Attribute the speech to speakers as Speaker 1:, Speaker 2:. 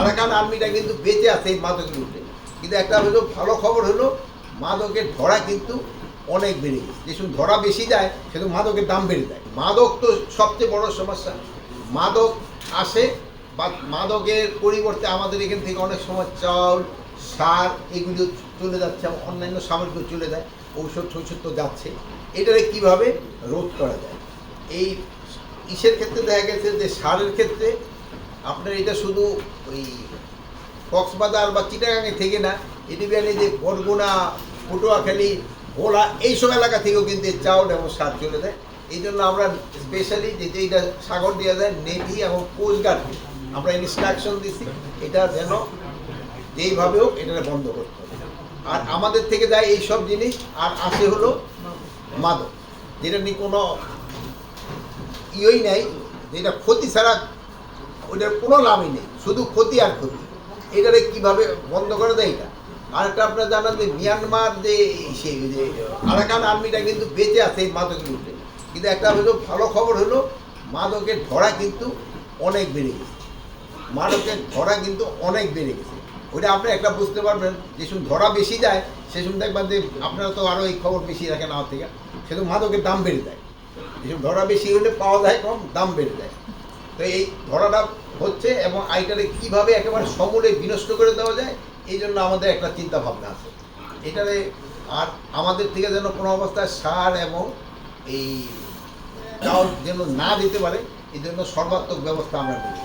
Speaker 1: Arakan আর্মিটা কিন্তু বেঁচে আছে এই মাদকের উঠে কিন্তু একটা হলো, ভালো খবর হলো, মাদকের ধরা কিন্তু অনেক বেড়ে গেছে। যে সময় ধরা বেশি যায় সেটা মাদকের দাম বেড়ে যায়। মাদক তো সবচেয়ে বড় সমস্যা। মাদক আসে বা মাদকের পরিবর্তে আমাদের এখান থেকে অনেক সময় চাল সার, এগুলো চলে যাচ্ছে অন্যান্য সামগ্রী চলে যায়, ঔষধ টৌষধ তো যাচ্ছে। এটারে কীভাবে রোধ করা যায়? এই ইসের ক্ষেত্রে দেখা গেছে যে সারের ক্ষেত্রে আপনার এটা শুধু ওই কক্সবাজার বা চিটাগাঙে থেকে না বেড়ে যে বরগুনা, পটুয়াখালী, ভোলা, এইসব এলাকা থেকেও কিন্তু এই চাউল এবং সার চলে দেয় এই জন্য আমরা স্পেশালি যে যেটা সাগর দেওয়া যায়, নেভি এবং কোস্টগার্ডকে আমরা ইনস্ট্রাকশন দিছি, এটা যেন যেইভাবে হোক এটা বন্ধ করতে হবে। আর আমাদের থেকে যায় এই সব জিনিস, আর আসে হলো মাদক, যেটা নিয়ে কোনো ইয়েই নাই, যেটা ক্ষতি ছাড়া ওইটার কোনো লাভই নেই, শুধু ক্ষতি আর ক্ষতি। এটারে কীভাবে বন্ধ করে দেয় এটা? আরেকটা আপনারা জানান যে মিয়ানমার যে সেই যে আরাকান আর্মিটা কিন্তু বেঁচে আছে এই মাদকের উঠে কিন্তু একটা হলো ভালো খবর হলো, মাদকের ধরা কিন্তু অনেক বেড়ে গেছে। মাদকের ধরা কিন্তু অনেক বেড়ে গেছে। ওইটা আপনি একটা বুঝতে পারবেন, যে সময় ধরা বেশি যায়, সে সময় দেখবেন যে আপনারা তো আরও এই খবর বেশি রাখেন আমার থেকে সেটা মাদকের দাম বেড়ে যায়। যেসব ধরা বেশি হলে পাওয়া যায় কম, দাম বেড়ে যায়। তো এই ধরাটা হচ্ছে এবং আইটারে কীভাবে একেবারে সমূলে বিনষ্ট করে দেওয়া যায়, এই জন্য আমাদের একটা চিন্তা ভাবনা আছে। এটারে আর আমাদের থেকে যেন কোনো অবস্থায় সার এবং এই যেন না দিতে পারে, এই জন্য সর্বাত্মক ব্যবস্থা আমরা করি